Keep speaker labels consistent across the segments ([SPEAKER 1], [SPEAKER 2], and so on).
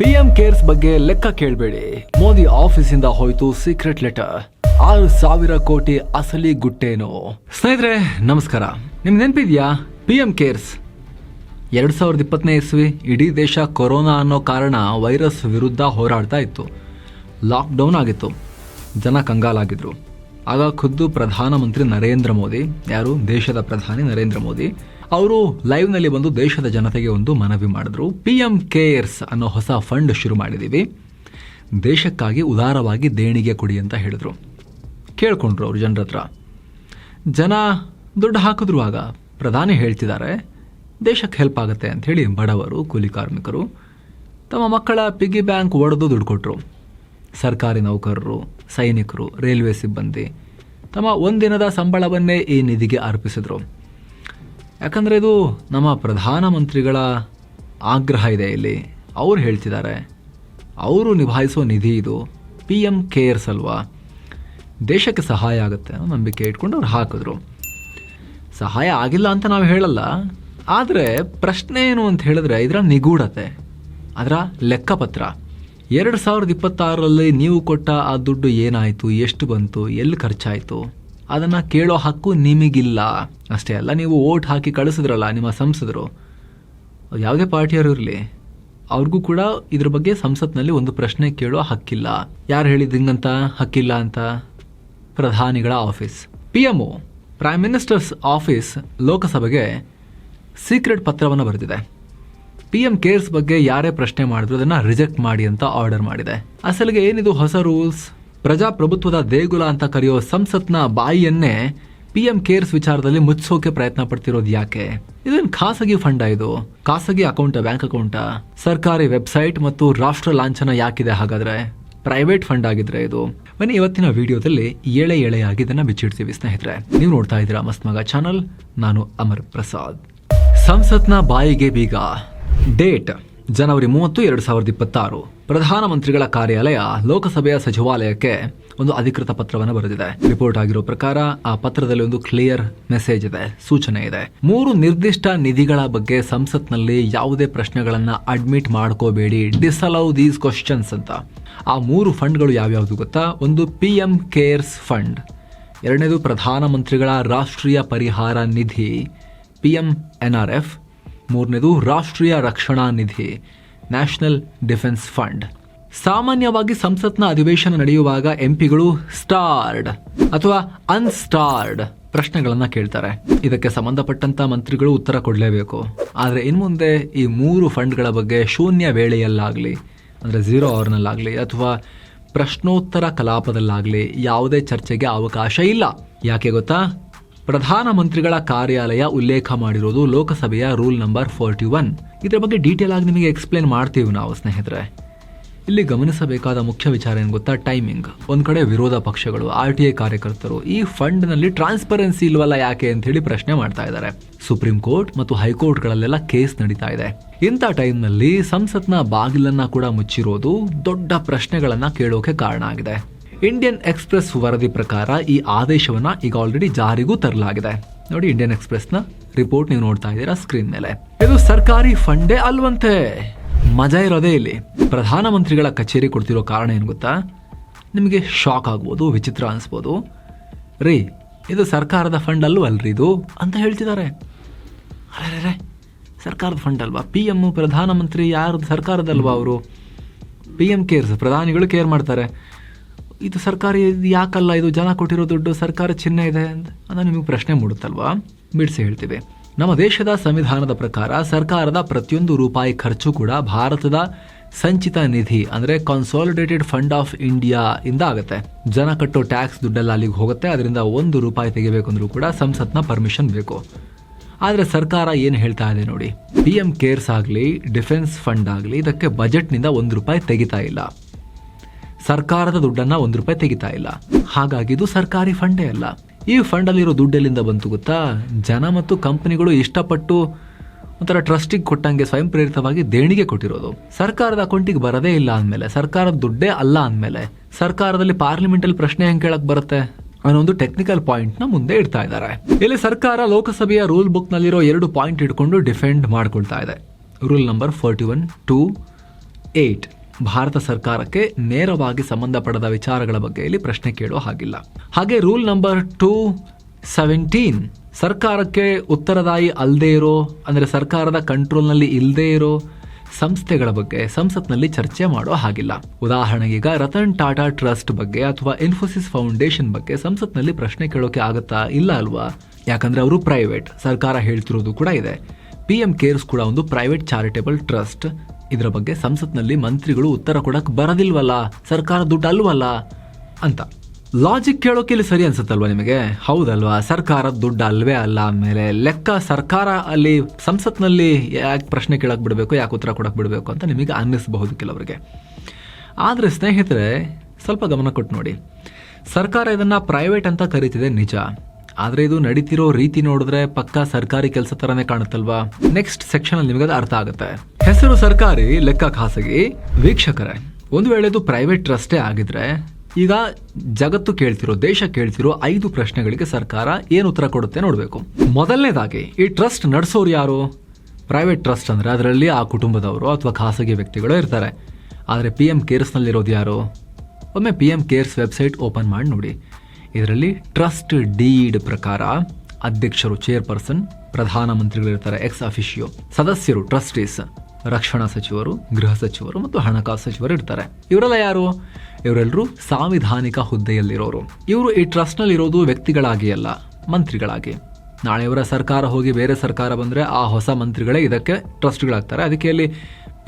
[SPEAKER 1] PM CARES ಬಗ್ಗೆ ಲೆಕ್ಕ ಕೇಳಬೇಡಿ. ಮೋದಿ ಆಫೀಸಿಂದ ಹೋಯ್ತು ಸೀಕ್ರೆಟ್ ಲೆಟರ್ ಆರು ಸಾವಿರ ಕೋಟಿ ಅಸಲಿ ಗುಟ್ಟೇನು. ಸ್ನೇಹಿತರೆ, ನಮಸ್ಕಾರ. ನಿಮ್ ನೆನಪಿದ್ಯಾ? ಪಿಎಂ ಕೇರ್ಸ್ ಎರಡ್ ಸಾವಿರದ ಇಪ್ಪತ್ತನೇ ಇಸ್ವಿ ಇಡೀ ದೇಶ ಕೊರೋನಾ ಅನ್ನೋ ಕಾರಣ ವೈರಸ್ ವಿರುದ್ಧ ಹೋರಾಡ್ತಾ ಇತ್ತು. ಲಾಕ್ಡೌನ್ ಆಗಿತ್ತು. ಜನ ಕಂಗಾಲಾಗಿದ್ರು. ಆಗ ಖುದ್ದು ಪ್ರಧಾನಮಂತ್ರಿ ನರೇಂದ್ರ ಮೋದಿ, ಯಾರು? ದೇಶದ ಪ್ರಧಾನಿ ನರೇಂದ್ರ ಮೋದಿ. ಅವರು ಲೈವ್ನಲ್ಲಿ ಬಂದು ದೇಶದ ಜನತೆಗೆ ಒಂದು ಮನವಿ ಮಾಡಿದ್ರು. ಪಿ ಎಂ ಕೇರ್ಸ್ ಅನ್ನೋ ಹೊಸ ಫಂಡ್ ಶುರು ಮಾಡಿದ್ದೀವಿ ದೇಶಕ್ಕಾಗಿ ಉದಾರವಾಗಿ ದೇಣಿಗೆ ಕೊಡಿ ಅಂತ ಹೇಳಿದ್ರು. ಕೇಳ್ಕೊಂಡ್ರು ಅವರು ಜನರ ಹತ್ರ. ಜನ ದುಡ್ಡು ಹಾಕಿದ್ರು ಆಗ ಪ್ರಧಾನಿ ಹೇಳ್ತಿದ್ದಾರೆ, ದೇಶಕ್ಕೆ ಹೆಲ್ಪ್ ಆಗುತ್ತೆ ಅಂತ ಹೇಳಿ ಬಡವರು, ಕೂಲಿ ಕಾರ್ಮಿಕರು, ತಮ್ಮ ಮಕ್ಕಳ ಪಿಗ್ಗಿ ಬ್ಯಾಂಕ್ ಒಡೆದು ದುಡ್ಡು ಕೊಟ್ಟರು ಸರ್ಕಾರಿ ನೌಕರರು, ಸೈನಿಕರು, ರೈಲ್ವೆ ಸಿಬ್ಬಂದಿ ತಮ್ಮ ಒಂದಿನದ ಸಂಬಳವನ್ನೇ ಈ ನಿಧಿಗೆ ಅರ್ಪಿಸಿದ್ರು. ಯಾಕಂದರೆ ಇದು ನಮ್ಮ ಪ್ರಧಾನಮಂತ್ರಿಗಳ ಆಗ್ರಹ ಇದೆ ಇಲ್ಲಿ. ಅವ್ರು ಹೇಳ್ತಿದ್ದಾರೆ, ಅವರು ನಿಭಾಯಿಸೋ ನಿಧಿ ಇದು ಪಿ ಎಂ ಕೇರ್ಸ್ ಅಲ್ವಾ? ದೇಶಕ್ಕೆ ಸಹಾಯ ಆಗುತ್ತೆ ಅನ್ನೋ ನಂಬಿಕೆ ಇಟ್ಕೊಂಡು ಅವ್ರು ಹಾಕಿದ್ರು. ಸಹಾಯ ಆಗಿಲ್ಲ ಅಂತ ನಾವು ಹೇಳಲ್ಲ, ಆದರೆ ಪ್ರಶ್ನೆ ಏನು ಅಂತ ಹೇಳಿದ್ರೆ ಇದರ ನಿಗೂಢತೆ, ಅದರ ಲೆಕ್ಕಪತ್ರ. ಎರಡು ಸಾವಿರದ ಇಪ್ಪತ್ತಾರರಲ್ಲಿ ನೀವು ಕೊಟ್ಟ ಆ ದುಡ್ಡು ಏನಾಯಿತು, ಎಷ್ಟು ಬಂತು, ಎಲ್ಲಿ ಖರ್ಚಾಯಿತು? ಅದನ್ನು ಕೇಳೋ ಹಕ್ಕು ನಿಮಗಿಲ್ಲ. ಅಷ್ಟೇ ಅಲ್ಲ, ನೀವು ಓಟ್ ಹಾಕಿ ಕಳಿಸಿದ್ರಲ್ಲ ನಿಮ್ಮ ಸಂಸದರು, ಯಾವುದೇ ಪಾರ್ಟಿಯವರು ಇರಲಿ, ಅವ್ರಿಗೂ ಕೂಡ ಇದ್ರ ಬಗ್ಗೆ ಸಂಸತ್ನಲ್ಲಿ ಒಂದು ಪ್ರಶ್ನೆ ಕೇಳೋ ಹಕ್ಕಿಲ್ಲ. ಯಾರು ಹೇಳಿದಂಗಂತ ಹಿಂಗಂತ? ಹಕ್ಕಿಲ್ಲ ಅಂತ? ಪ್ರಧಾನಿಗಳ office. P M prime ministers office ಲೋಕಸಭೆಗೆ ಸೀಕ್ರೆಟ್ ಪತ್ರವನ್ನು ಬರೆದಿದೆ. ಪಿ ಎಂ ಕೇರ್ಸ್ ಬಗ್ಗೆ ಯಾರೇ ಪ್ರಶ್ನೆ ಮಾಡಿದ್ರು ಅದನ್ನು ರಿಜೆಕ್ಟ್ ಮಾಡಿ ಅಂತ ಆರ್ಡರ್ ಮಾಡಿದೆ. ಅಸಲಿಗೆ ಏನಿದು ಹೊಸ ರೂಲ್ಸ್? ಪ್ರಜಾಪ್ರಭುತ್ವದ ದೇಗುಲ ಅಂತ ಕರೆಯೋ ಸಂಸತ್ನ ಬಾಯಿಯನ್ನೇ ಪಿ ಎಂ ಕೇರ್ಸ್ ವಿಚಾರದಲ್ಲಿ ಮುಚ್ಚೋಕೆ ಪ್ರಯತ್ನ ಪಡ್ತಿರೋದು ಯಾಕೆ? ಇದೇನು ಖಾಸಗಿ ಫಂಡ ಇದು? ಖಾಸಗಿ ಅಕೌಂಟ, ಬ್ಯಾಂಕ್ ಅಕೌಂಟ? ಸರ್ಕಾರಿ ವೆಬ್ಸೈಟ್ ಮತ್ತು ರಾಷ್ಟ್ರ ಲಾಂಛನ ಯಾಕಿದೆ ಹಾಗಾದ್ರೆ? ಪ್ರೈವೇಟ್ ಫಂಡ್ ಆಗಿದ್ರೆ ಇದು. ಬನ್ನಿ ಇವತ್ತಿನ ವಿಡಿಯೋದಲ್ಲಿ ಎಳೆ ಎಳೆಯಾಗಿ ಇದನ್ನ ಬಿಚ್ಚಿಡ್ತೀವಿ ಸ್ನೇಹಿತರೆ. ನೀವು ನೋಡ್ತಾ ಇದ್ದೀರಾ ಮಸ್ತ್ ಮಗ ಚಾನಲ್. ನಾನು ಅಮರ್ ಪ್ರಸಾದ್. ಸಂಸತ್ನ ಬಾಯಿಗೆ ಬೀಗ. ಡೇಟ್. ಜನವರಿ ಮೂವತ್ತು, ಎರಡು ಸಾವಿರದ ಇಪ್ಪತ್ತಾರು. ಪ್ರಧಾನಮಂತ್ರಿಗಳ ಕಾರ್ಯಾಲಯ ಲೋಕಸಭೆಯ ಸಚಿವಾಲಯಕ್ಕೆ ಒಂದು ಅಧಿಕೃತ ಪತ್ರವನ್ನು ಬರೆದಿದೆ. ರಿಪೋರ್ಟ್ ಆಗಿರೋ ಪ್ರಕಾರ ಆ ಪತ್ರದಲ್ಲಿ ಒಂದು ಕ್ಲಿಯರ್ ಮೆಸೇಜ್ ಇದೆ, ಸೂಚನೆ ಇದೆ. ಮೂರು ನಿರ್ದಿಷ್ಟ ನಿಧಿಗಳ ಬಗ್ಗೆ ಸಂಸತ್ನಲ್ಲಿ ಯಾವುದೇ ಪ್ರಶ್ನೆಗಳನ್ನ ಅಡ್ಮಿಟ್ ಮಾಡ್ಕೋಬೇಡಿ ಡಿಸಲೌ ದೀಸ್ ಕ್ವಶನ್ಸ್ ಅಂತ. ಆ ಮೂರು ಫಂಡ್ಗಳು ಯಾವ್ಯಾವುದು ಗೊತ್ತಾ? ಒಂದು ಪಿ ಎಂ ಕೇರ್ಸ್ ಫಂಡ್, ಎರಡನೇದು ಪ್ರಧಾನಮಂತ್ರಿಗಳ ರಾಷ್ಟ್ರೀಯ ಪರಿಹಾರ ನಿಧಿ, P M N R F ಮೂರನೇದು ರಾಷ್ಟ್ರೀಯ ರಕ್ಷಣಾ ನಿಧಿ, ನ್ಯಾಷನಲ್ ಡಿಫೆನ್ಸ್ ಫಂಡ್. ಸಾಮಾನ್ಯವಾಗಿ ಸಂಸತ್ನ ಅಧಿವೇಶನ ನಡೆಯುವಾಗ ಎಂಪಿಗಳು ಸ್ಟಾರ್ಡ್ ಅಥವಾ ಅನ್ಸ್ಟಾರ್ಡ್ ಪ್ರಶ್ನೆಗಳನ್ನ ಕೇಳ್ತಾರೆ. ಇದಕ್ಕೆ ಸಂಬಂಧಪಟ್ಟಂತ ಮಂತ್ರಿಗಳು ಉತ್ತರ ಕೊಡಲೇಬೇಕು. ಆದರೆ ಇನ್ಮುಂದೆ ಈ ಮೂರು ಫಂಡ್ಗಳ ಬಗ್ಗೆ ಶೂನ್ಯ ವೇಳೆಯಲ್ಲಾಗಲಿ, ಅಂದರೆ ಝೀರೋ ಅವರ್ನಲ್ಲಾಗಲಿ ಅಥವಾ ಪ್ರಶ್ನೋತ್ತರ ಕಲಾಪದಲ್ಲಾಗಲಿ ಯಾವುದೇ ಚರ್ಚೆಗೆ ಅವಕಾಶ ಇಲ್ಲ. ಯಾಕೆ ಗೊತ್ತಾ? ಪ್ರಧಾನಮಂತ್ರಿಗಳ ಕಾರ್ಯಾಲಯ ಉಲ್ಲೇಖ ಮಾಡಿರೋದು ಲೋಕಸಭೆಯ ರೂಲ್ ನಂಬರ್ ಫೋರ್ಟಿ ಒನ್. ಇದರ ಬಗ್ಗೆ ಡೀಟೇಲ್ ಆಗಿ ನಿಮಗೆ ಎಕ್ಸ್ಪ್ಲೇನ್ ಮಾಡ್ತೀವಿ ನಾವು ಸ್ನೇಹಿತರೆ. ಇಲ್ಲಿ ಗಮನಿಸಬೇಕಾದ ಮುಖ್ಯ ವಿಚಾರ ಏನು ಗೊತ್ತಾ? ಟೈಮಿಂಗ್ ಒಂದು ಕಡೆ ವಿರೋಧ ಪಕ್ಷಗಳು, ಆರ್ ಟಿ ಐ ಕಾರ್ಯಕರ್ತರು ಈ ಫಂಡ್ನಲ್ಲಿ ಟ್ರಾನ್ಸ್ಪರೆನ್ಸಿ ಇಲ್ವಲ್ಲ ಯಾಕೆ ಅಂತ ಹೇಳಿ ಪ್ರಶ್ನೆ ಮಾಡ್ತಾ ಇದ್ದಾರೆ. ಸುಪ್ರೀಂ ಕೋರ್ಟ್ ಮತ್ತು ಹೈಕೋರ್ಟ್ಗಳಲ್ಲೆಲ್ಲ ಕೇಸ್ ನಡೀತಾ ಇದೆ. ಇಂಥ ಟೈಮ್ನಲ್ಲಿ ಸಂಸತ್ನ ಬಾಗಿಲನ್ನ ಕೂಡ ಮುಚ್ಚಿರೋದು ದೊಡ್ಡ ಪ್ರಶ್ನೆಗಳನ್ನ ಕೇಳೋಕೆ ಕಾರಣ ಆಗಿದೆ. ಇಂಡಿಯನ್ ಎಕ್ಸ್ಪ್ರೆಸ್ ವರದಿ ಪ್ರಕಾರ ಈ ಆದೇಶವನ್ನು ಈಗ ಆಲ್ರೆಡಿ ಜಾರಿಗೂ ತರಲಾಗಿದೆ. ನೋಡಿ ಇಂಡಿಯನ್ ಎಕ್ಸ್ಪ್ರೆಸ್ನ ರಿಪೋರ್ಟ್ ನೀವು ನೋಡ್ತಾ ಇದ್ದೀರಾ ಸ್ಕ್ರೀನ್ ಮೇಲೆ. ಇದು ಸರ್ಕಾರಿ ಫಂಡೇ ಅಲ್ವಂತೆ. ಮಜಾ ಇರೋದೇ ಇಲ್ಲಿ. ಪ್ರಧಾನಮಂತ್ರಿಗಳ ಕಚೇರಿ ಕೊಡ್ತಿರೋ ಕಾರಣ ಏನು ಗೊತ್ತಾ? ನಿಮಗೆ ಶಾಕ್ ಆಗ್ಬೋದು, ವಿಚಿತ್ರ ಅನಿಸ್ಬೋದು. ರೀ, ಇದು ಸರ್ಕಾರದ ಫಂಡ್ ಅಲ್ಲೂ ಅಲ್ರಿ ಇದು? ಅಂತ ಹೇಳ್ತಿದ್ದಾರೆ. ಅರೆ ಸರ್ಕಾರದ ಫಂಡ್ ಅಲ್ವಾ? ಪಿ ಎಂ ಪ್ರಧಾನಮಂತ್ರಿ ಯಾರು ಸರ್ಕಾರದಲ್ವಾ ಅವರು? ಪಿ ಎಂ ಕೇರ್ಸ್ ಪ್ರಧಾನಿಗಳು ಕೇರ್ ಮಾಡ್ತಾರೆ. ಇದು ಸರ್ಕಾರಿ ಇದು ಯಾಕಲ್ಲ? ಇದು ಜನ ಕೊಟ್ಟಿರೋ ದುಡ್ಡು, ಸರ್ಕಾರ ಚಿಹ್ನೆ ಇದೆ ಅಂತ. ನಿಮಗೆ ಪ್ರಶ್ನೆ ಮೂಡುತ್ತಲ್ವಾ? ಬಿಡಿಸಿ ಹೇಳ್ತೀವಿ ನಮ್ಮ ದೇಶದ ಸಂವಿಧಾನದ ಪ್ರಕಾರ ಸರ್ಕಾರದ ಪ್ರತಿಯೊಂದು ರೂಪಾಯಿ ಖರ್ಚು ಕೂಡ ಭಾರತದ ಸಂಚಿತ ನಿಧಿ, ಅಂದರೆ ಕನ್ಸಾಲಿಡೇಟೆಡ್ ಫಂಡ್ ಆಫ್ ಇಂಡಿಯಾ ಇಂದ ಆಗುತ್ತೆ. ಜನ ಕಟ್ಟೋ ಟ್ಯಾಕ್ಸ್ ದುಡ್ಡೆಲ್ಲ ಅಲ್ಲಿಗೆ ಹೋಗುತ್ತೆ. ಅದರಿಂದ ಒಂದು ರೂಪಾಯಿ ತೆಗಿಬೇಕು ಅಂದರೂ ಕೂಡ ಸಂಸತ್ನ ಪರ್ಮಿಷನ್ ಬೇಕು. ಆದರೆ ಸರ್ಕಾರ ಏನು ಹೇಳ್ತಾ ಇದೆ ನೋಡಿ? ಪಿ ಎಂ ಕೇರ್ಸ್ ಆಗಲಿ ಡಿಫೆನ್ಸ್ ಫಂಡ್ ಆಗಲಿ, ಇದಕ್ಕೆ ಬಜೆಟ್ನಿಂದ ಒಂದು ರೂಪಾಯಿ ತೆಗಿತಾ ಇಲ್ಲ. ಸರ್ಕಾರದ ದುಡ್ಡನ್ನ ಒಂದು ರೂಪಾಯಿ ತೆಗಿತಾ ಇಲ್ಲ. ಹಾಗಾಗಿ ಇದು ಸರ್ಕಾರಿ ಫಂಡೇ ಅಲ್ಲ. ಈ ಫಂಡ್ ಅಲ್ಲಿರೋ ದುಡ್ಡೆಲ್ಲಿಂದ ಬಂತು ಗೊತ್ತಾ? ಜನ ಮತ್ತು ಕಂಪನಿಗಳು ಇಷ್ಟಪಟ್ಟು ಒಂಥರ ಟ್ರಸ್ಟಿಗೆ ಕೊಟ್ಟಂಗೆ ಸ್ವಯಂ ಪ್ರೇರಿತವಾಗಿ ದೇಣಿಗೆ ಕೊಟ್ಟಿರೋದು. ಸರ್ಕಾರದ ಅಕೌಂಟಿಗೆ ಬರದೇ ಇಲ್ಲ ಅಂದಮೇಲೆ, ಸರ್ಕಾರದ ದುಡ್ಡೇ ಅಲ್ಲ ಅಂದಮೇಲೆ, ಸರ್ಕಾರದಲ್ಲಿ ಪಾರ್ಲಿಮೆಂಟ್ ಅಲ್ಲಿ ಪ್ರಶ್ನೆ ಹೆಂಗ್ ಕೇಳಕ್ ಬರುತ್ತೆ ಅನ್ನೋ ಒಂದು ಟೆಕ್ನಿಕಲ್ ಪಾಯಿಂಟ್ನ ಮುಂದೆ ಇಡ್ತಾ ಇದ್ದಾರೆ. ಇಲ್ಲಿ ಸರ್ಕಾರ ಲೋಕಸಭೆಯ ರೂಲ್ ಬುಕ್ ನಲ್ಲಿರೋ ಎರಡು ಪಾಯಿಂಟ್ ಇಟ್ಕೊಂಡು ಡಿಫೆಂಡ್ ಮಾಡ್ಕೊಳ್ತಾ ಇದೆ. Rule number forty one two eight. Bharat ಸರ್ಕಾರಕ್ಕೆ ನೇರವಾಗಿ ಸಂಬಂಧಪಡದ ವಿಚಾರಗಳ ಬಗ್ಗೆ ಇಲ್ಲಿ ಪ್ರಶ್ನೆ ಕೇಳೋ ಹಾಗಿಲ್ಲ. ಹಾಗೆ ರೂಲ್ ನಂಬರ್ ಟೂ ಸೆವೆಂಟೀನ್, ಸರ್ಕಾರಕ್ಕೆ ಉತ್ತರದಾಯಿ ಅಲ್ಲದೆ ಇರೋ, ಅಂದರೆ ಸರ್ಕಾರದ ಕಂಟ್ರೋಲ್ನಲ್ಲಿ ಇಲ್ಲದೇ ಇರೋ ಸಂಸ್ಥೆಗಳ ಬಗ್ಗೆ ಸಂಸತ್ನಲ್ಲಿ ಚರ್ಚೆ ಮಾಡೋ ಹಾಗಿಲ್ಲ. ಉದಾಹರಣೆಗೆ ರತನ್ ಟಾಟಾ ಟ್ರಸ್ಟ್ ಬಗ್ಗೆ ಅಥವಾ ಇನ್ಫೋಸಿಸ್ ಫೌಂಡೇಶನ್ ಬಗ್ಗೆ ಸಂಸತ್ನಲ್ಲಿ ಪ್ರಶ್ನೆ ಕೇಳೋಕೆ ಆಗುತ್ತಾ ಇಲ್ಲ ಅಲ್ವಾ? ಯಾಕಂದ್ರೆ ಅವರು ಪ್ರೈವೇಟ್, ಸರ್ಕಾರ ಹೇಳ್ತಿರೋದು ಕೂಡ ಇದೆ. ಪಿ ಎಂ ಕೇರ್ಸ್ ಕೂಡ ಒಂದು ಪ್ರೈವೇಟ್ ಚಾರಿಟೇಬಲ್ ಟ್ರಸ್ಟ್ ಇದರ ಬಗ್ಗೆ ಸಂಸತ್ನಲ್ಲಿ ಮಂತ್ರಿಗಳು ಉತ್ತರ ಕೊಡಕ್ಕೆ ಬರೋದಿಲ್ವಲ್ಲ? ಸರ್ಕಾರ ದುಡ್ಡು ಅಲ್ವಲ್ಲ? ಅಂತ. ಲಾಜಿಕ್ ಕೇಳೋಕೆ ಇಲ್ಲಿ ಸರಿ ಅನ್ಸುತ್ತಲ್ವಾ ನಿಮಗೆ? ಹೌದಲ್ವಾ? ಸರ್ಕಾರದ ದುಡ್ಡು ಅಲ್ವೇ ಅಲ್ಲ ಆಮೇಲೆ ಲೆಕ್ಕ ಸರ್ಕಾರ ಅಲ್ಲಿ ಸಂಸತ್ನಲ್ಲಿ ಯಾಕೆ ಪ್ರಶ್ನೆ ಕೇಳಕ್ ಬಿಡಬೇಕು, ಯಾಕೆ ಉತ್ತರ ಕೊಡಕ್ ಬಿಡಬೇಕು ಅಂತ ನಿಮಗೆ ಅನ್ನಿಸಬಹುದು ಕೆಲವರಿಗೆ. ಆದರೆ ಸ್ನೇಹಿತರೆ, ಸ್ವಲ್ಪ ಗಮನ ಕೊಟ್ಟು ನೋಡಿ. ಸರ್ಕಾರ ಇದನ್ನ ಪ್ರೈವೇಟ್ ಅಂತ ಕರೀತಿದೆ ನಿಜ. ಆದ್ರೆ ಇದು ನಡೀತಿರೋ ರೀತಿ ನೋಡಿದ್ರೆ ಪಕ್ಕಾ ಸರ್ಕಾರಿ ಕೆಲಸ ತರನೇ ಕಾಣುತ್ತಲ್ವಾ? ನೆಕ್ಸ್ಟ್ ಸೆಕ್ಷನ್ ಅಲ್ಲಿ ನಿಮಗೆ ಅರ್ಥ ಆಗುತ್ತೆ. ಹೆಸರು ಸರ್ಕಾರಿ, ಲೆಕ್ಕ ಖಾಸಗಿ. ವೀಕ್ಷಕರೇ, ಒಂದು ವೇಳೆ ಇದು ಪ್ರೈವೇಟ್ ಟ್ರಸ್ಟೇ ಆಗಿದ್ರೆ, ಈಗ ಜಗತ್ತು ಕೇಳ್ತಿರೋ, ದೇಶ ಕೇಳ್ತಿರೋ ಐದು ಪ್ರಶ್ನೆಗಳಿಗೆ ಸರ್ಕಾರ ಏನು ಉತ್ತರ ಕೊಡುತ್ತೆ ನೋಡಬೇಕು. ಮೊದಲನೇದಾಗಿ, ಈ ಟ್ರಸ್ಟ್ ನಡೆಸೋರು ಯಾರು? ಪ್ರೈವೇಟ್ ಟ್ರಸ್ಟ್ ಅಂದರೆ ಅದರಲ್ಲಿ ಆ ಕುಟುಂಬದವರು ಅಥವಾ ಖಾಸಗಿ ವ್ಯಕ್ತಿಗಳು ಇರ್ತಾರೆ. ಆದರೆ ಪಿ ಎಂ ಕೇರ್ಸ್ನಲ್ಲಿರೋದು ಯಾರು? ಒಮ್ಮೆ P M cares website open ಮಾಡಿ ನೋಡಿ. ಇದರಲ್ಲಿ ಟ್ರಸ್ಟ್ ಡೀಡ್ ಪ್ರಕಾರ ಅಧ್ಯಕ್ಷರು, ಚೇರ್ಪರ್ಸನ್ ಪ್ರಧಾನಮಂತ್ರಿಗಳಿರ್ತಾರೆ ಎಕ್ಸ್ ಅಫಿಷಿಯೋ ಸದಸ್ಯರು ಟ್ರಸ್ಟೀಸ್ ರಕ್ಷಣಾ ಸಚಿವರು, ಗೃಹ ಸಚಿವರು ಮತ್ತು ಹಣಕಾಸು ಸಚಿವರು ಇರ್ತಾರೆ. ಇವರೆಲ್ಲ ಯಾರು? ಇವರೆಲ್ಲರೂ ಸಾಂವಿಧಾನಿಕ ಹುದ್ದೆಯಲ್ಲಿರೋರು. ಇವರು ಈ ಟ್ರಸ್ಟ್ನಲ್ಲಿ ಇರೋದು ವ್ಯಕ್ತಿಗಳಾಗಿ ಅಲ್ಲ, ಮಂತ್ರಿಗಳಾಗಿ. ನಾಳೆ ಇವರ ಸರ್ಕಾರ ಹೋಗಿ ಬೇರೆ ಸರ್ಕಾರ ಬಂದ್ರೆ ಆ ಹೊಸ ಮಂತ್ರಿಗಳೇ ಇದಕ್ಕೆ ಟ್ರಸ್ಟ್ಗಳಾಗ್ತಾರೆ ಅದಕ್ಕೆ ಅಲ್ಲಿ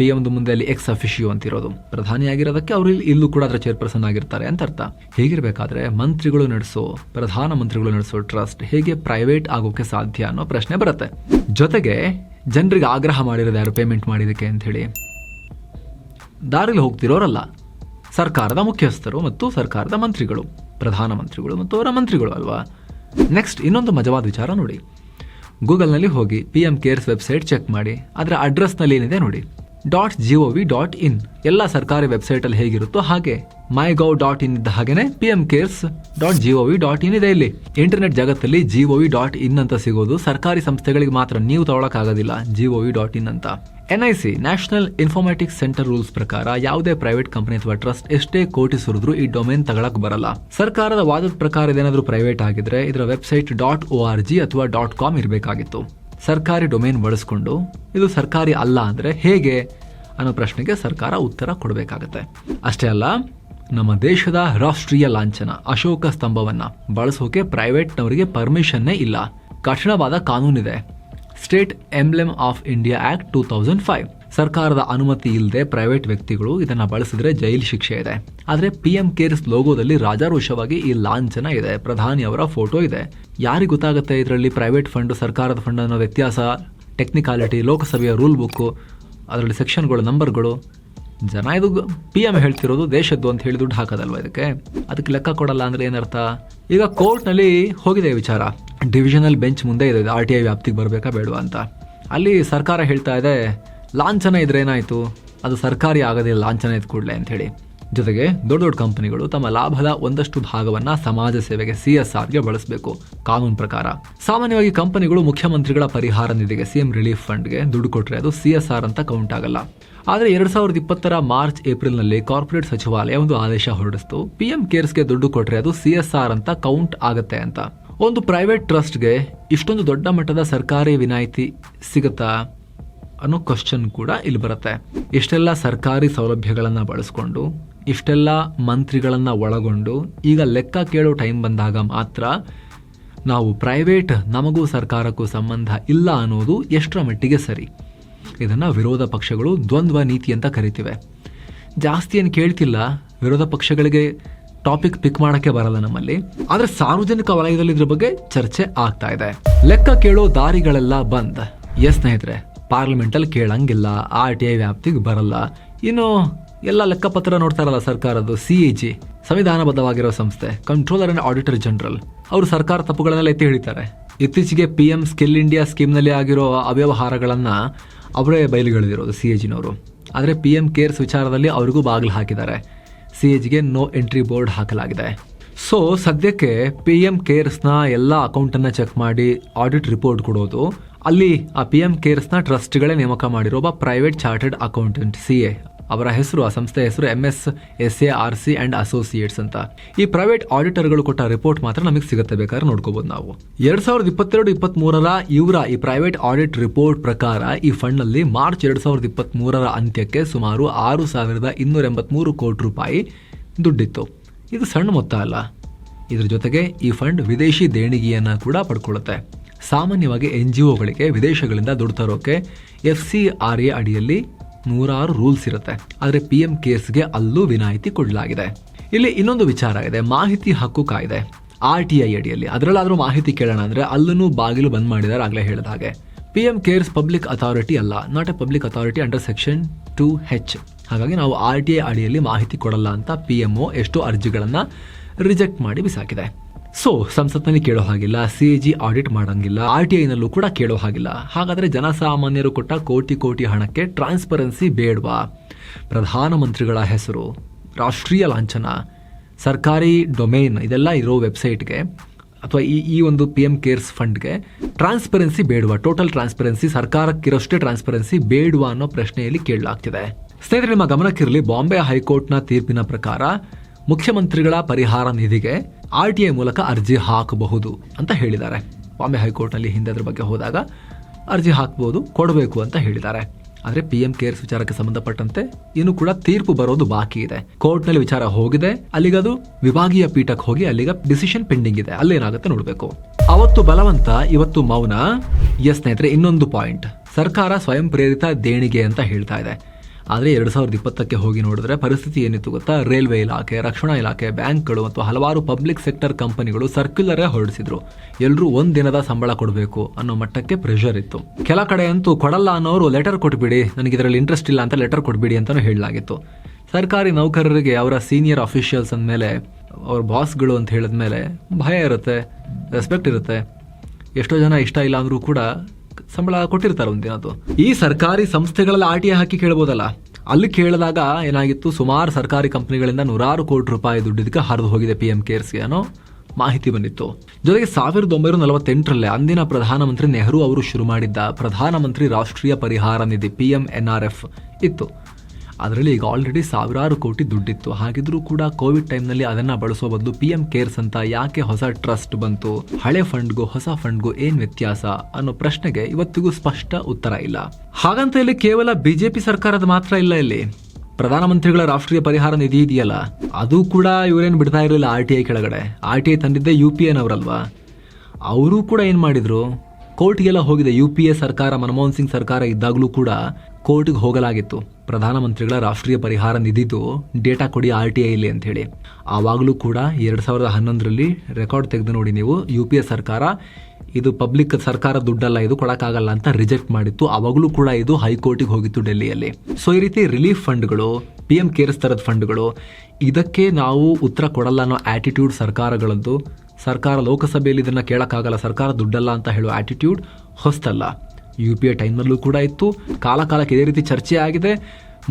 [SPEAKER 1] ಪಿ ಎಂ ಮುಂದೆ ಅಲ್ಲಿ ಎಕ್ಸ್ ಅಫಿಷಿಯೋ ಅಂತಿರೋದು. ಪ್ರಧಾನಿಯಾಗಿರೋದಕ್ಕೆ ಅವರು ಇಲ್ಲಿ- ಇಲ್ಲೂ ಕೂಡ ಅದರ ಚೇರ್ಪರ್ಸನ್ ಆಗಿರ್ತಾರೆ ಅಂತ ಅರ್ಥ. ಹೇಗಿರಬೇಕಾದ್ರೆ ಮಂತ್ರಿಗಳು ನಡೆಸೋ ಪ್ರಧಾನ ಮಂತ್ರಿಗಳು ನಡೆಸೋ ಟ್ರಸ್ಟ್ ಹೇಗೆ ಪ್ರೈವೇಟ್ ಆಗೋಕೆ ಸಾಧ್ಯ ಅನ್ನೋ ಪ್ರಶ್ನೆ ಬರುತ್ತೆ. ಜೊತೆಗೆ ಜನರಿಗೆ ಆಗ್ರಹ ಮಾಡಿರೋದು ಯಾರು ಪೇಮೆಂಟ್ ಮಾಡಿದಕ್ಕೆ ಅಂತ ಹೇಳಿ ದಾರಿಲಿ ಹೋಗ್ತಿರೋರಲ್ಲ. ಸರ್ಕಾರದ ಮುಖ್ಯಸ್ಥರು ಮತ್ತು ಸರ್ಕಾರದ ಮಂತ್ರಿಗಳು, ಪ್ರಧಾನಮಂತ್ರಿಗಳು ಮತ್ತು ಅವರ ಮಂತ್ರಿಗಳು ಅಲ್ವಾ? ನೆಕ್ಸ್ಟ್ ಇನ್ನೊಂದು ಮಜವಾದ ವಿಚಾರ ನೋಡಿ. ಗೂಗಲ್ನಲ್ಲಿ ಹೋಗಿ P M cares website check ಮಾಡಿ, ಅದರ ಅಡ್ರೆಸ್ನಲ್ಲಿ ಏನಿದೆ ನೋಡಿ. Dot G O V dot in ಎಲ್ಲ ಸರ್ಕಾರಿ ವೆಬ್ಸೈಟಲ್ಲಿ ಹೇಗಿರುತ್ತೋ ಹಾಗೆ ಮೈ ಗೌ ಡಾಟ್ ಇನ್ ಇದ್ದ ಹಾಗೆ P M cares dot G O V dot in ಇದೆ ಇಲ್ಲಿ. ಇಂಟರ್ನೆಟ್ ಜಗತ್ತಲ್ಲಿ G O V dot in ಅಂತ ಸಿಗೋದು ಸರ್ಕಾರಿ ಸಂಸ್ಥೆಗಳಿಗೆ ಮಾತ್ರ. ನೀವು ತಗೊಳಕ್ಕಾಗೋದಿಲ್ಲ G O V dot in ಅಂತ. N I C national informatics centre rules ಪ್ರಕಾರ ಯಾವುದೇ ಪ್ರೈವೇಟ್ ಕಂಪನಿ ಅಥವಾ ಟ್ರಸ್ಟ್ ಎಷ್ಟೇ ಕೋಟಿ ಸುರಿದ್ರು ಈ ಡೊಮೇನ್ ತಗೊಳಕ್ ಬರಲ್ಲ. ಸರ್ಕಾರದ ವಾದದ ಪ್ರಕಾರ ಇದೇನಾದರೂ ಪ್ರೈವೇಟ್ ಆಗಿದ್ರೆ ಇದರ website dot O R G ಅಥವಾ ಡಾಟ್ ಕಾಮ್ ಇರಬೇಕಾಗಿತ್ತು. ಸರ್ಕಾರಿ ಡೊಮೇನ್ ಬಳಸ್ಕೊಂಡು ಇದು ಸರ್ಕಾರಿ ಅಲ್ಲ ಅಂದರೆ ಹೇಗೆ ಅನ್ನೋ ಪ್ರಶ್ನೆಗೆ ಸರ್ಕಾರ ಉತ್ತರ ಕೊಡಬೇಕಾಗತ್ತೆ. ಅಷ್ಟೇ ಅಲ್ಲ, ನಮ್ಮ ದೇಶದ ರಾಷ್ಟ್ರೀಯ ಲಾಂಛನ, ಅಶೋಕ ಸ್ತಂಭವನ್ನು ಬಳಸೋಕೆ ಪ್ರೈವೇಟ್ನವರಿಗೆ ಪರ್ಮಿಷನ್ನೇ ಇಲ್ಲ. ಕಠಿಣವಾದ ಕಾನೂನಿದೆ. State emblem of India act two thousand five. ಸರ್ಕಾರದ ಅನುಮತಿ ಇಲ್ಲದೆ ಪ್ರೈವೇಟ್ ವ್ಯಕ್ತಿಗಳು ಇದನ್ನು ಬಳಸಿದ್ರೆ ಜೈಲು ಶಿಕ್ಷೆ ಇದೆ. ಆದರೆ ಪಿ ಎಂ ಕೇರ್ಸ್ ಲೋಗೋದಲ್ಲಿ ರಾಜಾರೋಷವಾಗಿ ಈ ಲಾಂಛನ ಇದೆ. ಪ್ರಧಾನಿ ಅವರ ಫೋಟೋ ಇದೆ. ಯಾರಿಗೆ ಗೊತ್ತಾಗುತ್ತೆ ಇದರಲ್ಲಿ ಪ್ರೈವೇಟ್ ಫಂಡ್, ಸರ್ಕಾರದ ಫಂಡ್ ಅನ್ನೋ ವ್ಯತ್ಯಾಸ? ಟೆಕ್ನಿಕಾಲಿಟಿ, ಲೋಕಸಭೆಯ ರೂಲ್ ಬುಕ್ಕು, ಅದರಲ್ಲಿ ಸೆಕ್ಷನ್ಗಳು, ನಂಬರ್ಗಳು. ಜನ ಇದು ಪಿ ಎಂ ಹೇಳ್ತಿರೋದು ದೇಶದ್ದು ಅಂತ ಹೇಳಿ ದುಡ್ಡು ಹಾಕೋದಲ್ವ ಇದಕ್ಕೆ? ಅದಕ್ಕೆ ಲೆಕ್ಕ ಕೊಡಲ್ಲ ಅಂದರೆ ಏನರ್ಥ? ಈಗ ಕೋರ್ಟ್ನಲ್ಲಿ ಹೋಗಿದೆ ವಿಚಾರ. ಡಿವಿಷನಲ್ ಬೆಂಚ್ ಮುಂದೆ ಇದೆ. ಆರ್ ಟಿ ಐ ವ್ಯಾಪ್ತಿಗೆ ಬರಬೇಕಾ ಬೇಡವಾ ಅಂತ. ಅಲ್ಲಿ ಸರ್ಕಾರ ಹೇಳ್ತಾ ಇದೆ ಲಾಂಛನ ಇದ್ರೆ ಏನಾಯ್ತು? ಅದು ಸರ್ಕಾರಿ ಆಗೋದಿಲ್ಲ ಲಾಂಛನ ಇದ್ ಕೂಡಲೇ ಅಂತ ಹೇಳಿ ಜೊತೆಗೆ ದೊಡ್ಡ ದೊಡ್ಡ ಕಂಪನಿಗಳು ತಮ್ಮ ಲಾಭದ ಒಂದಷ್ಟು ಭಾಗವನ್ನ ಸಮಾಜ ಸೇವೆಗೆ ಸಿ ಎಸ್ ಆರ್ಗೆ ಬಳಸಬೇಕು, ಕಾನೂನು ಪ್ರಕಾರ. ಸಾಮಾನ್ಯವಾಗಿ ಕಂಪನಿಗಳು ಮುಖ್ಯಮಂತ್ರಿಗಳ ಪರಿಹಾರ ನಿಧಿಗೆ ಸಿಎಂ ರಿಲೀಫ್ ಫಂಡ್ಗೆ ದುಡ್ಡು ಕೊಟ್ಟರೆ ಅದು ಸಿ ಎಸ್ ಆರ್ ಅಂತ ಕೌಂಟ್ ಆಗಲ್ಲ. ಆದರೆ ಎರಡು ಸಾವಿರದ ಇಪ್ಪತ್ತರ ಮಾರ್ಚ್ ಏಪ್ರಿಲ್ನಲ್ಲಿ ಕಾರ್ಪೊರೇಟ್ ಸಚಿವಾಲಯ ಒಂದು ಆದೇಶ ಹೊರಡಿಸ್ತು. ಪಿ ಪಿಎಂ ಕೇರ್ಸ್ಗೆ ದುಡ್ಡು ಕೊಟ್ಟರೆ ಅದು ಸಿ ಎಸ್ ಆರ್ ಅಂತ ಕೌಂಟ್ ಆಗುತ್ತೆ ಅಂತ. ಒಂದು ಪ್ರೈವೇಟ್ ಟ್ರಸ್ಟ್ಗೆ ಇಷ್ಟೊಂದು ದೊಡ್ಡ ಮಟ್ಟದ ಸರ್ಕಾರಿ ವಿನಾಯಿತಿ ಸಿಗುತ್ತಾ? ಅನ್ನೋ ಕ್ವಶನ್ ಕೂಡ ಇಲ್ಲಿ ಬರುತ್ತೆ. ಇಷ್ಟೆಲ್ಲ ಸರ್ಕಾರಿ ಸೌಲಭ್ಯಗಳನ್ನು ಬಳಸ್ಕೊಂಡು, ಇಷ್ಟೆಲ್ಲ ಮಂತ್ರಿಗಳನ್ನು ಒಳಗೊಂಡು, ಈಗ ಲೆಕ್ಕ ಕೇಳೋ ಟೈಮ್ ಬಂದಾಗ ಮಾತ್ರ ನಾವು ಪ್ರೈವೇಟ್ ನಮಗೂ ಸರ್ಕಾರಕ್ಕೂ ಸಂಬಂಧ ಇಲ್ಲ ಅನ್ನೋದು ಎಷ್ಟರ ಮಟ್ಟಿಗೆ ಸರಿ. ಇದನ್ನು ವಿರೋಧ ಪಕ್ಷಗಳು ದ್ವಂದ್ವ ನೀತಿ ಅಂತ ಕರಿತಿವೆ. ಜಾಸ್ತಿ ಏನು ಕೇಳ್ತಿಲ್ಲ, ವಿರೋಧ ಪಕ್ಷಗಳಿಗೆ ಟಾಪಿಕ್ ಪಿಕ್ ಮಾಡೋಕ್ಕೆ ಬರಲ್ಲ ನಮ್ಮಲ್ಲಿ. ಆದರೆ ಸಾರ್ವಜನಿಕ ವಲಯದಲ್ಲಿ ಇದ್ರ ಬಗ್ಗೆ ಚರ್ಚೆ ಆಗ್ತಾ ಇದೆ. ಲೆಕ್ಕ ಕೇಳೋ ದಾರಿಗಳೆಲ್ಲ ಬಂದ್. ಎಸ್ ಸ್ನೇಹಿತರೆ ಪಾರ್ಲಿಮೆಂಟ್ ಅಲ್ಲಿ ಕೇಳಂಗಿಲ್ಲ, ಆರ್ ಟಿ ಐ ವ್ಯಾಪ್ತಿಗೆ ಬರಲ್ಲ. ಇನ್ನು ಎಲ್ಲ ಲೆಕ್ಕಪತ್ರ ನೋಡ್ತಾರಲ್ಲ ಸರ್ಕಾರದ್ದು, ಸಿ ಎ ಜಿ, ಸಂವಿಧಾನಬದ್ಧವಾಗಿರೋ ಸಂಸ್ಥೆ ಕಂಟ್ರೋಲರ್ ಅಂಡ್ ಆಡಿಟರ್ ಜನರಲ್ ಅವರು ಸರ್ಕಾರ ತಪ್ಪುಗಳನ್ನೆಲ್ಲ ಎತ್ತಿ ಹಿಡಿತಾರೆ. ಇತ್ತೀಚೆಗೆ ಪಿ ಎಂ ಸ್ಕಿಲ್ ಇಂಡಿಯಾ ಸ್ಕೀಮ್ನಲ್ಲಿ ಆಗಿರೋ ಅವ್ಯವಹಾರಗಳನ್ನ ಅವರೇ ಬಯಲುಗಳಿರೋದು ಸಿ ಎ ಜಿನವರು. ಆದರೆ ಪಿ ಎಂ ಕೇರ್ಸ್ ವಿಚಾರದಲ್ಲಿ ಅವ್ರಿಗೂ ಬಾಗಿಲು ಹಾಕಿದ್ದಾರೆ. ಸಿ ಎ ಜಿಗೆ ನೋ ಎಂಟ್ರಿ ಬೋರ್ಡ್ ಹಾಕಲಾಗಿದೆ. ಸೊ ಸದ್ಯಕ್ಕೆ ಪಿ ಎಂ ಕೇರ್ಸ್ನ ಎಲ್ಲ ಅಕೌಂಟನ್ನು ಚೆಕ್ ಮಾಡಿ ಆಡಿಟ್ ರಿಪೋರ್ಟ್ ಕೊಡೋದು. ಅಲ್ಲಿ ಆ ಪಿ ಎಂ ಕೇರ್ಸ್ನ ಟ್ರಸ್ಟ್ಗಳೇ ನೇಮಕ ಮಾಡಿರುವ ಒಬ್ಬ private chartered accountant C A ಅವರ ಹೆಸರು, ಆ ಸಂಸ್ಥೆಯ ಹೆಸರು M S S A R C and associates ಅಂತ. ಈ ಪ್ರೈವೇಟ್ ಆಡಿಟರ್ಗಳು ಕೊಟ್ಟ ರಿಪೋರ್ಟ್ ಮಾತ್ರ ನಮಗೆ ಸಿಗುತ್ತೆ ಬೇಕಾದ್ರೆ ನೋಡ್ಕೋಬಹುದು ನಾವು. ಎರಡ್ ಸಾವಿರದ ಇಪ್ಪತ್ತೆರಡು ಇಪ್ಪತ್ತ್ ಮೂರರ ಇವರ ಈ ಪ್ರೈವೇಟ್ ಆಡಿಟ್ ರಿಪೋರ್ಟ್ ಪ್ರಕಾರ ಈ ಫಂಡ್ನಲ್ಲಿ ಮಾರ್ಚ್ ಎರಡ್ ಸಾವಿರದ ಇಪ್ಪತ್ತ್ ಮೂರರ ಅಂತ್ಯಕ್ಕೆ ಸುಮಾರು ಆರು ಸಾವಿರದ ಇನ್ನೂರ ಎಂಬತ್ಮೂರು ಕೋಟಿ ರೂಪಾಯಿ ದುಡ್ಡಿತ್ತು. ಇದು ಸಣ್ಣ ಮೊತ್ತ ಅಲ್ಲ. ಇದ್ರ ಜೊತೆಗೆ ಈ ಫಂಡ್ ವಿದೇಶಿ ದೇಣಿಗೆಯನ್ನ ಕೂಡ ಪಡ್ಕೊಳ್ಳುತ್ತೆ ಸಾಮಾನ್ಯವಾಗಿ ಎನ್ ಜಿ ಒಗಳಿಗೆ ವಿದೇಶಗಳಿಂದ ದುಡ್ಡು ತರೋಕೆ ಎಫ್ ಸಿ ಆರ್ ಎ ಅಡಿಯಲ್ಲಿ ನೂರಾರು ರೂಲ್ಸ್ ಇರುತ್ತೆ. ಆದರೆ ಪಿ ಎಂ ಕೇರ್ಸ್ಗೆ ಅಲ್ಲೂ ವಿನಾಯಿತಿ ಕೊಡಲಾಗಿದೆ. ಇಲ್ಲಿ ಇನ್ನೊಂದು ವಿಚಾರ ಇದೆ. ಮಾಹಿತಿ ಹಕ್ಕು ಕಾಯ್ದೆ. ಆರ್ ಟಿ ಐ ಅಡಿಯಲ್ಲಿ. ಅದರಲ್ಲಾದರೂ ಮಾಹಿತಿ ಕೇಳೋಣ ಅಂದರೆ ಅಲ್ಲೂ ಬಾಗಿಲು ಬಂದ್ ಮಾಡಿದ್ದಾರೆ ಆಗಲೇ ಹೇಳಿದ ಹಾಗೆ. P M cares public authority ಅಲ್ಲ. Not a public authority under section two H. ಹಾಗಾಗಿ ನಾವು ಆರ್ ಟಿ ಐ ಅಡಿಯಲ್ಲಿ ಮಾಹಿತಿ ಕೊಡಲ್ಲ ಅಂತ ಪಿ ಎಂ ಒ ಎಷ್ಟೋ ಅರ್ಜಿಗಳನ್ನು ರಿಜೆಕ್ಟ್ ಮಾಡಿ ಬಿಸಾಕಿದೆ. ಸೊ ಸಂಸತ್ನಲ್ಲಿ ಕೇಳೋ ಹಾಗಿಲ್ಲ ಸಿ ಜಿ ಆಡಿಟ್ ಮಾಡಂಗಿಲ್ಲ ಆರ್ ಟಿ ಐನಲ್ಲೂ ಕೂಡ ಕೇಳೋ ಹಾಗಿಲ್ಲ. ಹಾಗಾದ್ರೆ ಜನಸಾಮಾನ್ಯರು ಕೊಟ್ಟ ಕೋಟಿ ಕೋಟಿ ಹಣಕ್ಕೆ ಟ್ರಾನ್ಸ್ಪರೆನ್ಸಿ ಬೇಡವಾ? ಪ್ರಧಾನಮಂತ್ರಿಗಳ ಹೆಸರು, ರಾಷ್ಟ್ರೀಯ ಲಾಂಛನ, ಸರ್ಕಾರಿ ಡೊಮೇನ್ ಇದೆಲ್ಲ ಇರೋ ವೆಬ್ಸೈಟ್ಗೆ ಅಥವಾ ಈ ಈ ಒಂದು ಪಿ ಎಂ ಕೇರ್ಸ್ ಫಂಡ್ಗೆ ಟ್ರಾನ್ಸ್ಪರೆನ್ಸಿ ಬೇಡವಾ? ಟೋಟಲ್ ಟ್ರಾನ್ಸ್ಪರೆನ್ಸಿ ಸರ್ಕಾರಕ್ಕಿರೋಷ್ಟೇ ಟ್ರಾನ್ಸ್ಪರೆನ್ಸಿ ಬೇಡವಾ ಅನ್ನೋ ಪ್ರಶ್ನೆಯಲ್ಲಿ ಕೇಳಲಾಗ್ತಿದೆ. ಸ್ನೇಹಿತರೆ, ನಿಮ್ಮ ಗಮನಕ್ಕಿರಲಿ ಬಾಂಬೆ ಹೈಕೋರ್ಟ್ನ ತೀರ್ಪಿನ ಪ್ರಕಾರ ಮುಖ್ಯಮಂತ್ರಿಗಳ ಪರಿಹಾರ ನಿಧಿಗೆ ಆರ್ ಟಿ ಐ ಮೂಲಕ ಅರ್ಜಿ ಹಾಕಬಹುದು ಅಂತ ಹೇಳಿದ್ದಾರೆ. ಬಾಂಬೆ ಹೈಕೋರ್ಟ್ನಲ್ಲಿ ಹಿಂದೆ ಅದರ ಬಗ್ಗೆ ಹೋದಾಗ ಅರ್ಜಿ ಹಾಕಬಹುದು ಕೊಡಬೇಕು ಅಂತ ಹೇಳಿದ್ದಾರೆ. ಆದರೆ ಪಿ ಎಂ ಕೇರ್ಸ್ ವಿಚಾರಕ್ಕೆ ಸಂಬಂಧಪಟ್ಟಂತೆ ಇನ್ನು ಕೂಡ ತೀರ್ಪು ಬರೋದು ಬಾಕಿ ಇದೆ. ಕೋರ್ಟ್ನಲ್ಲಿ ವಿಚಾರ ಹೋಗಿದೆ, ಅಲ್ಲಿಗದು ವಿಭಾಗೀಯ ಪೀಠಕ್ಕೆ ಹೋಗಿ ಅಲ್ಲಿಗ ಡಿಸಿಷನ್ ಪೆಂಡಿಂಗ್ ಇದೆ. ಅಲ್ಲೇನಾಗುತ್ತೆ ನೋಡಬೇಕು. ಅವತ್ತು ಬಲವಂತ, ಇವತ್ತು ಮೌನ. ಎಸ್ ಸ್ನೇಹಿತರೆ, ಇನ್ನೊಂದು ಪಾಯಿಂಟ್. ಸರ್ಕಾರ ಸ್ವಯಂ ಪ್ರೇರಿತ ದೇಣಿಗೆ ಅಂತ ಹೇಳ್ತಾ ಇದೆ. ಆದರೆ ಎರಡು ಸಾವಿರದ ಇಪ್ಪತ್ತಕ್ಕೆ ಹೋಗಿ ನೋಡಿದ್ರೆ ಪರಿಸ್ಥಿತಿ ಏನಿತ್ತು ಗೊತ್ತಾ? ರೈಲ್ವೆ ಇಲಾಖೆ, ರಕ್ಷಣಾ ಇಲಾಖೆ, ಬ್ಯಾಂಕ್ಗಳು ಮತ್ತು ಹಲವಾರು ಪಬ್ಲಿಕ್ ಸೆಕ್ಟರ್ ಕಂಪನಿಗಳು ಸರ್ಕ್ಯುಲರೇ ಹೊರಡಿಸಿದ್ರು. ಎಲ್ಲರೂ ಒಂದು ದಿನದ ಸಂಬಳ ಕೊಡಬೇಕು ಅನ್ನೋ ಮಟ್ಟಕ್ಕೆ ಪ್ರೆಷರ್ ಇತ್ತು. ಕೆಲ ಕಡೆ ಅಂತೂ ಕೊಡಲ್ಲ ಅನ್ನೋರು ಲೆಟರ್ ಕೊಟ್ಬಿಡಿ, ನನಗೆ ಇದರಲ್ಲಿ ಇಂಟ್ರೆಸ್ಟ್ ಇಲ್ಲ ಅಂತ ಲೆಟರ್ ಕೊಟ್ಬಿಡಿ ಅಂತಾನು ಹೇಳಲಾಗಿತ್ತು. ಸರ್ಕಾರಿ ನೌಕರರಿಗೆ ಅವರ ಸೀನಿಯರ್ ಅಫಿಷಿಯಲ್ಸ್ ಅಂದಮೇಲೆ, ಅವ್ರ ಬಾಸ್ಗಳು ಅಂತ ಹೇಳಿದ್ಮೇಲೆ ಭಯ ಇರುತ್ತೆ ರೆಸ್ಪೆಕ್ಟ್ ಇರುತ್ತೆ. ಎಷ್ಟೋ ಜನ ಇಷ್ಟ ಇಲ್ಲ ಅಂದರೂ ಕೂಡ ಸಂಬಳ ಕೊಟ್ಟಿರ್ತಾರೆ ಒಂದಿನದ್ದು ಈ ಸರ್ಕಾರಿ ಸಂಸ್ಥೆಗಳಲ್ಲಿ ಆರ್ ಟಿ ಐ ಹಾಕಿ ಕೇಳ್ಬೋದಲ್ಲ. ಅಲ್ಲಿ ಕೇಳಿದಾಗ ಏನಾಗಿತ್ತು? ಸುಮಾರು ಸರ್ಕಾರಿ ಕಂಪನಿಗಳಿಂದ ನೂರಾರು ಕೋಟಿ ರೂಪಾಯಿ ದುಡ್ಡಿದ್ದಕ್ಕೆ ಹರಿದು ಹೋಗಿದೆ ಪಿ ಎಂ ಕೇರ್ಸ್ಗೆ ಅನ್ನೋ ಮಾಹಿತಿ ಬಂದಿತ್ತು. ಜೊತೆಗೆ ಸಾವಿರದ ಒಂಬೈನೂರ ನಲವತ್ತೆಂಟರಲ್ಲೇ ಅಂದಿನ ಪ್ರಧಾನಮಂತ್ರಿ ನೆಹರು ಅವರು ಶುರು ಮಾಡಿದ್ದ ಪ್ರಧಾನಮಂತ್ರಿ ರಾಷ್ಟ್ರೀಯ ಪರಿಹಾರ ನಿಧಿ P M N R F ಇತ್ತು. ಅದರಲ್ಲಿ ಈಗ ಆಲ್ರೆಡಿ ಸಾವಿರಾರು ಕೋಟಿ ದುಡ್ಡಿತ್ತು. ಹಾಗಿದ್ರೂ ಕೂಡ ಕೋವಿಡ್ ಟೈಮ್ನಲ್ಲಿ ಅದನ್ನ ಬಳಸೋ ಬದಲು ಪಿ ಎಂ ಕೇರ್ಸ್ ಅಂತ ಯಾಕೆ ಹೊಸ ಟ್ರಸ್ಟ್ ಬಂತು? ಹಳೆ ಫಂಡ್ಗೂ ಹೊಸ ಫಂಡ್ಗೂ ಏನ್ ವ್ಯತ್ಯಾಸ? ಅನ್ನೋ ಪ್ರಶ್ನೆಗೆ ಇವತ್ತಿಗೂ ಸ್ಪಷ್ಟ ಉತ್ತರ ಇಲ್ಲ. ಹಾಗಂತ ಇಲ್ಲಿ ಕೇವಲ ಬಿಜೆಪಿ ಸರ್ಕಾರದ ಮಾತ್ರ ಇಲ್ಲ ಇಲ್ಲಿ. ಪ್ರಧಾನಮಂತ್ರಿಗಳ ರಾಷ್ಟ್ರೀಯ ಪರಿಹಾರ ನಿಧಿ ಇದೆಯಲ್ಲ? ಅದು ಕೂಡ ಇವರೇನು ಬಿಡ್ತಾ ಇರಲಿಲ್ಲ ಆರ್ ಟಿ ಐ ಕೆಳಗಡೆ. ಆರ್ ಟಿ ಐ ತಂದಿದ್ದೆ ಯು ಪಿ ಎನ್ ಅವರಲ್ವಾ? ಅವರು ಕೂಡ ಏನು ಮಾಡಿದ್ರು? ಕೋರ್ಟ್ಗೆಲ್ಲ ಹೋಗಿದೆ ಯು ಪಿ ಎ ಸರ್ಕಾರ, ಮನಮೋಹನ್ ಸಿಂಗ್ ಸರ್ಕಾರ ಇದ್ದಾಗಲೂ ಕೂಡ ಕೋರ್ಟ್ಗೆ ಹೋಗಲಾಗಿತ್ತು. ಪ್ರಧಾನಮಂತ್ರಿಗಳ ರಾಷ್ಟ್ರೀಯ ಪರಿಹಾರ ನಿಧಿದು ಡೇಟಾ ಕೊಡಿ ಆರ್ ಟಿ ಐಲಿ ಅಂತ ಹೇಳಿ. ಆವಾಗಲೂ ಕೂಡ ಎರಡು ಸಾವಿರದ ಹನ್ನೊಂದರಲ್ಲಿ ರೆಕಾರ್ಡ್ ತೆಗೆದು ನೋಡಿ ನೀವು ಯು ಪಿ ಎ ಸರ್ಕಾರ, ಇದು ಪಬ್ಲಿಕ್ ಸರ್ಕಾರ ದುಡ್ಡಲ್ಲ, ಇದು ಕೊಡೋಕ್ಕಾಗಲ್ಲ ಅಂತ ರಿಜೆಕ್ಟ್ ಮಾಡಿತ್ತು. ಆವಾಗಲೂ ಕೂಡ ಇದು ಹೈಕೋರ್ಟಿಗೆ ಹೋಗಿತ್ತು ಡೆಲ್ಲಿಯಲ್ಲಿ. ಸೊ ಈ ರೀತಿ ರಿಲೀಫ್ ಫಂಡ್ಗಳು, ಪಿ ಎಂ ಕೇರ್ಸ್ ಥರದ ಫಂಡ್ಗಳು, ಇದಕ್ಕೆ ನಾವು ಉತ್ತರ ಕೊಡಲ್ಲ ಅನ್ನೋ ಆಟಿಟ್ಯೂಡ್ ಸರ್ಕಾರಗಳದ್ದು ಸರ್ಕಾರ ಲೋಕಸಭೆಯಲ್ಲಿ ಇದನ್ನು ಕೇಳೋಕ್ಕಾಗಲ್ಲ. ಸರ್ಕಾರ ದುಡ್ಡಲ್ಲ ಅಂತ ಹೇಳೋ ಆ್ಯಟಿಟ್ಯೂಡ್ ಹೊಸ್ತಲ್ಲ. ಯು ಪಿ ಎ ಟೈಮ್ನಲ್ಲೂ ಕೂಡ ಇತ್ತು. ಕಾಲ ಕಾಲಕ್ಕೆ ಇದೇ ರೀತಿ ಚರ್ಚೆ ಆಗಿದೆ.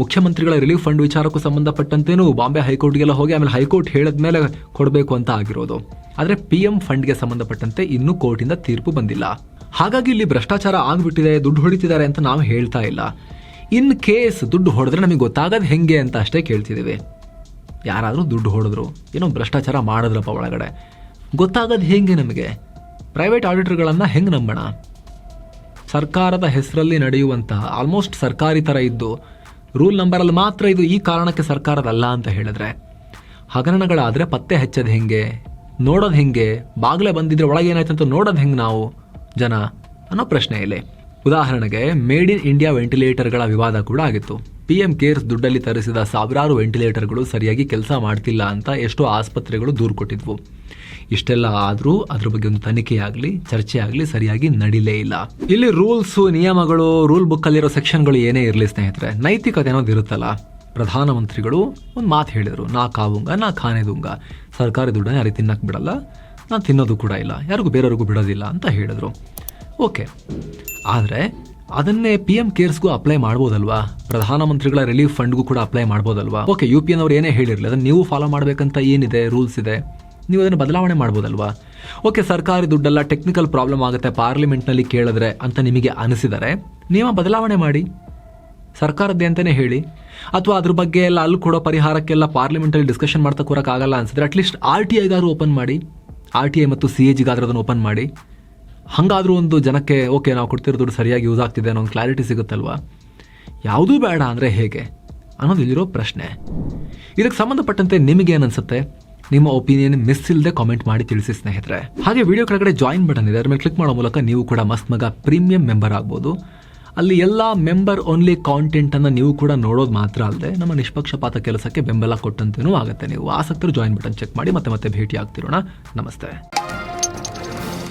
[SPEAKER 1] ಮುಖ್ಯಮಂತ್ರಿಗಳ ರಿಲೀಫ್ ಫಂಡ್ ವಿಚಾರಕ್ಕೂ ಸಂಬಂಧಪಟ್ಟಂತೇನು ಬಾಂಬೆ ಹೈಕೋರ್ಟ್ಗೆಲ್ಲ ಹೋಗಿ ಆಮೇಲೆ ಹೈಕೋರ್ಟ್ ಹೇಳಿದ ಮೇಲೆ ಕೊಡಬೇಕು ಅಂತ ಆಗಿರೋದು. ಆದರೆ ಪಿ ಎಂ ಫಂಡ್ಗೆ ಸಂಬಂಧಪಟ್ಟಂತೆ ಇನ್ನೂ ಕೋರ್ಟಿಂದ ತೀರ್ಪು ಬಂದಿಲ್ಲ. ಹಾಗಾಗಿ ಇಲ್ಲಿ ಭ್ರಷ್ಟಾಚಾರ ಆಗಿಬಿಟ್ಟಿದೆ, ದುಡ್ಡು ಹೊಡಿತಿದ್ದಾರೆ ಅಂತ ನಾವು ಹೇಳ್ತಾ ಇಲ್ಲ. ಇನ್ ಕೇಸ್ ದುಡ್ಡು ಹೊಡೆದ್ರೆ ನಮಗೆ ಗೊತ್ತಾಗೋದು ಹೆಂಗೆ ಅಂತ ಅಷ್ಟೇ ಕೇಳ್ತಿದ್ದೀವಿ ಯಾರಾದರೂ ದುಡ್ಡು ಹೊಡೆದ್ರು, ಏನೋ ಭ್ರಷ್ಟಾಚಾರ ಮಾಡಿದ್ರಪ್ಪ ಒಳಗಡೆ. ಗೊತ್ತಾಗದು ಹೇಗೆ ನಮಗೆ? ಪ್ರೈವೇಟ್ ಆಡಿಟರ್ಗಳನ್ನು ಹೆಂಗೆ ನಂಬೋಣ? ಸರ್ಕಾರದ ಹೆಸರಲ್ಲಿ ನಡೆಯುವಂತಹ ಆಲ್ಮೋಸ್ಟ್ ಸರ್ಕಾರಿ ಥರ ಇದ್ದು ರೂಲ್ ನಂಬರಲ್ಲಿ ಮಾತ್ರ ಇದು ಈ ಕಾರಣಕ್ಕೆ ಸರ್ಕಾರದಲ್ಲ ಅಂತ ಹೇಳಿದ್ರೆ ಹಗರಣಗಳಾದರೆ ಪತ್ತೆ ಹಚ್ಚೋದು ಹೆಂಗೆ? ನೋಡೋದು ಹೆಂಗೆ? ಬಾಗಿಲೇ ಬಂದಿದ್ರೆ ಒಳಗೇನಾಯ್ತು ಅಂತ ನೋಡೋದು ಹೆಂಗೆ ನಾವು ಜನ? ಅನ್ನೋ ಪ್ರಶ್ನೆ ಇಲ್ಲಿ. ಉದಾಹರಣೆಗೆ ಮೇಡ್ ಇನ್ ಇಂಡಿಯಾ ವೆಂಟಿಲೇಟರ್ಗಳ ವಿವಾದ ಕೂಡ ಆಗಿತ್ತು. ಪಿ ಎಂ ಕೇರ್ಸ್ ದುಡ್ಡಲ್ಲಿ ತರಿಸಿದ ಸಾವಿರಾರು ವೆಂಟಿಲೇಟರ್ಗಳು ಸರಿಯಾಗಿ ಕೆಲಸ ಮಾಡ್ತಿಲ್ಲ ಅಂತ ಎಷ್ಟೋ ಆಸ್ಪತ್ರೆಗಳು ದೂರು ಕೊಟ್ಟಿದ್ವು. ಇಷ್ಟೆಲ್ಲ ಆದರೂ ಅದ್ರ ಬಗ್ಗೆ ಒಂದು ತನಿಖೆ ಆಗಲಿ, ಚರ್ಚೆ ಆಗಲಿ ಸರಿಯಾಗಿ ನಡೀಲೇ ಇಲ್ಲ. ಇಲ್ಲಿ ರೂಲ್ಸು, ನಿಯಮಗಳು, ರೂಲ್ ಬುಕ್ ಅಲ್ಲಿರೋ ಸೆಕ್ಷನ್ಗಳು ಏನೇ ಇರಲಿ ಸ್ನೇಹಿತರೆ, ನೈತಿಕತೆ ಅನ್ನೋದು ಇರುತ್ತಲ್ಲ. ಪ್ರಧಾನಮಂತ್ರಿಗಳು ಒಂದು ಮಾತು ಹೇಳಿದರು, ನಾ ಕಾವುಂಗ, ನಾ ಖಾನೆದುಂಗ. ಸರ್ಕಾರಿ ದುಡ್ಡನ್ನ ಯಾರಿಗೆ ತಿನ್ನಕ್ಕೆ ಬಿಡಲ್ಲ, ನಾನು ತಿನ್ನೋದು ಕೂಡ ಇಲ್ಲ, ಯಾರಿಗೂ ಬೇರೆಯವ್ರಿಗೂ ಬಿಡೋದಿಲ್ಲ ಅಂತ ಹೇಳಿದ್ರು. ಓಕೆ. ಆದರೆ ಅದನ್ನೇ ಪಿ ಎಂ ಕೇರ್ಸ್ಗೂ ಅಪ್ಲೈ ಮಾಡ್ಬೋದಲ್ವಾ? ಪ್ರಧಾನಮಂತ್ರಿಗಳ ರಿಲೀಫ್ ಫಂಡ್ಗೂ ಕೂಡ ಅಪ್ಲೈ ಮಾಡ್ಬೋದಲ್ವಾ? ಓಕೆ ಯು ಪಿ ಎನ್ ಅವ್ರು ಏನೇ ಹೇಳಿರಲಿ, ಅದನ್ನು ನೀವು ಫಾಲೋ ಮಾಡಬೇಕಂತ ಏನಿದೆ ರೂಲ್ಸ್ ಇದೆ, ನೀವು ಅದನ್ನು ಬದಲಾವಣೆ ಮಾಡ್ಬೋದಲ್ವಾ? ಓಕೆ ಸರ್ಕಾರಿ ದುಡ್ಡೆಲ್ಲ ಟೆಕ್ನಿಕಲ್ ಪ್ರಾಬ್ಲಮ್ ಆಗುತ್ತೆ ಪಾರ್ಲಿಮೆಂಟ್ನಲ್ಲಿ ಕೇಳಿದ್ರೆ ಅಂತ ನಿಮಗೆ ಅನಿಸಿದರೆ ನಿಯಮ ಬದಲಾವಣೆ ಮಾಡಿ. ಸರ್ಕಾರದ್ದೇ ಅಂತಲೇ ಹೇಳಿ. ಅಥವಾ ಅದ್ರ ಬಗ್ಗೆ ಎಲ್ಲ ಅಲ್ಲಿ ಕೊಡೋ ಪರಿಹಾರಕ್ಕೆಲ್ಲ ಪಾರ್ಲಿಮೆಂಟಲ್ಲಿ ಡಿಸ್ಕಷನ್ ಮಾಡ್ತಾ ಕೂರಕ್ಕಾಗಲ್ಲ ಅನ್ಸಿದ್ರೆ ಅಟ್ಲೀಸ್ಟ್ ಆರ್ ಟಿ ಐಗಾರು ಓಪನ್ ಮಾಡಿ. ಆರ್ ಟಿ ಐ ಮತ್ತು ಸಿ ಎ ಜಿಗಾದ್ರೂ ಅದನ್ನು ಓಪನ್ ಮಾಡಿ. ಹಾಗಾದ್ರೂ ಒಂದು ಜನಕ್ಕೆ, ಓಕೆ, ನಾವು ಕೊಡ್ತಿರೋ ದುಡ್ಡು ಸರಿಯಾಗಿ ಯೂಸ್ ಆಗ್ತಿದೆ ಅನ್ನೋ ಒಂದು ಕ್ಲಾರಿಟಿ ಸಿಗುತ್ತಲ್ವಾ? ಯಾವುದೂ ಬೇಡ ಅಂದರೆ ಹೇಗೆ? ಅನ್ನೋದು ಇಲ್ಲಿರೋ ಪ್ರಶ್ನೆ. ಇದಕ್ಕೆ ಸಂಬಂಧಪಟ್ಟಂತೆ ನಿಮಗೆ ಅನ್ಸುತ್ತೆ ನಿಮ್ಮ ಒಪಿನಿಯನ್ ಮಿಸ್ ಇಲ್ಲದೆ ಕಾಮೆಂಟ್ ಮಾಡಿ ತಿಳಿಸಿ ಸ್ನೇಹಿತರೆ. ಹಾಗೆ ವಿಡಿಯೋ ಕೆಳಗಡೆ ಜಾಯಿನ್ ಬಟನ್ ಇದೆ. ಅದ್ರ ಮೇಲೆ ಕ್ಲಿಕ್ ಮಾಡೋ ಮೂಲಕ ನೀವು ಕೂಡ ಮಸ್ತ್ ಮಗ ಪ್ರೀಮಿಯಂ ಮೆಂಬರ್ ಆಗ್ಬೋದು. ಅಲ್ಲಿ ಎಲ್ಲ ಮೆಂಬರ್ ಓನ್ಲಿ ಕಾಂಟೆಂಟನ್ನು ನೀವು ಕೂಡ ನೋಡೋದು ಮಾತ್ರ ಅಲ್ಲದೆ ನಮ್ಮ ನಿಷ್ಪಕ್ಷಪಾತ ಕೆಲಸಕ್ಕೆ ಬೆಂಬಲ ಕೊಟ್ಟಂತೆಯೂ ಆಗುತ್ತೆ. ನೀವು ಆಸಕ್ತರು ಜಾಯಿನ್ ಬಟನ್ ಚೆಕ್ ಮಾಡಿ ಮತ್ತೆ ಮತ್ತೆ ಭೇಟಿ ಆಗ್ತಿರೋಣ ನಮಸ್ತೆ.